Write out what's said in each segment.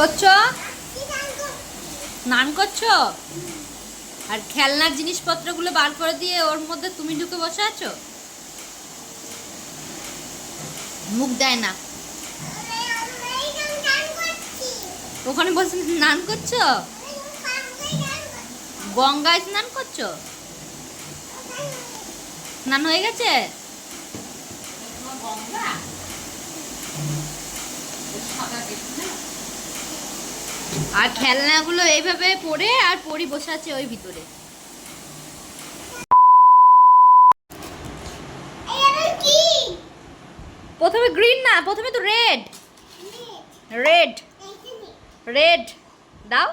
করছ? স্নান করছ? আর খেলনার জিনিসপত্রগুলো বার করে দিয়ে ওর মধ্যে তুমি ঢুকে বসে আছো? মুখ দেয় না। ওখানে বসে স্নান করছ? গঙ্গায় স্নান করছ? স্নান হয়ে গেছে? আর খেলনাগুলো এইভাবে পড়ে আর পরি বসে আছে ওই ভিতরে। প্রথমে গ্রিন না প্রথমে তো রেড। রেড। রেড। দাও।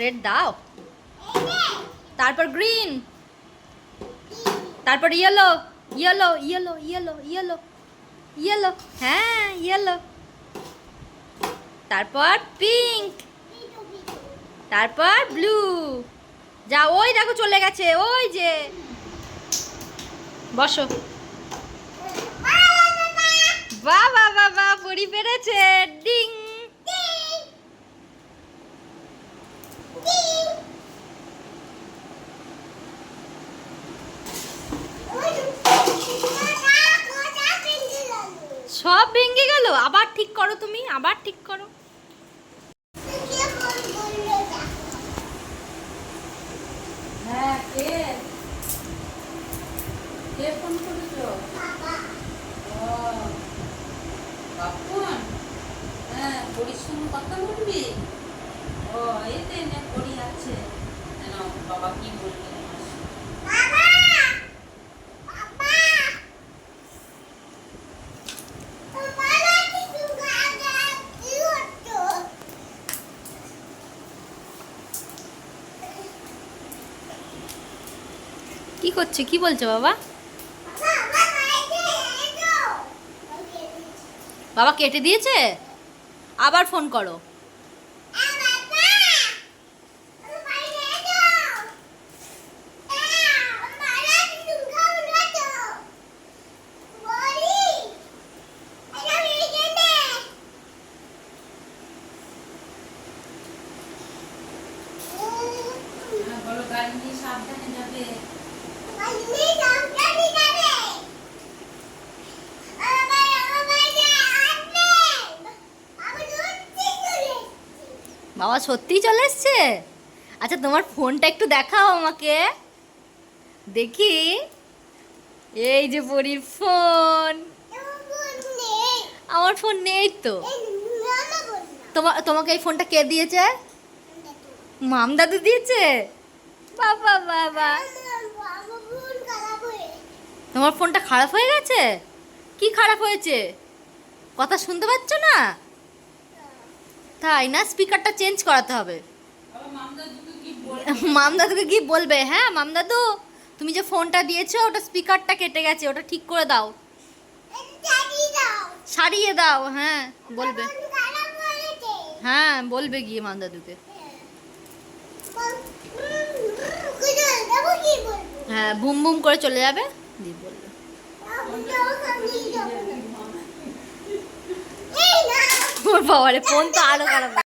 রেড দাও। তারপর গ্রিন। তারপর yellow yellow yellow yellow yellow yellow হ্যাঁ ইয়েলো তারপর পিঙ্ক তারপর ব্লু যা, ওই দেখো চলে গেছে, ওই যে। বসো। বাহ বাহ পরি পেরেছে। ডিং সব ভেঙে গেল। আবার ঠিক করো তুমি, আবার ঠিক করো হ্যাঁ কে? কে ফোন করেছ? বাপুন হ্যাঁ পরির সঙ্গে কথা বলবি? ও এতে পড়ি আছে। কেন, বাবা কি কি করছে? কি বলছো বাবা? বাবা কেটে দিয়েছে? আবার ফোন করো। হ্যাঁ, সাবধানে যাবে। বাবা সত্যিই চলে এসছে? আচ্ছা তোমার ফোনটা একটু দেখাও আমাকে। দেখি। এই যে পরির ফোন। আমার ফোন নেই তো। তোমার তোমাকে এই ফোনটা কে দিয়েছে? মাম দাদু দিয়েছে? বাবা বাবা। তোমার ফোনটা খারাপ হয়ে গেছে? কি খারাপ হয়েছে? কথা শুনতে পাচ্ছ না? তাই না? স্পিকারটা চেঞ্জ করাতে হবে। মামদাদুকে কি বলবে? হ্যাঁ মামদাদু, তুমি যে ফোনটা দিয়েছ, ওটা স্পিকারটা কেটে গেছে, ওটা ঠিক করে দাও। সারিয়ে দাও হ্যাঁ বলবে। হ্যাঁ বলবে গিয়ে মামদাদুকে। হ্যাঁ বুম বুম করে চলে যাবে। দিয়ে বলল। ওর বাবারে ফোন তো আরও খারাপ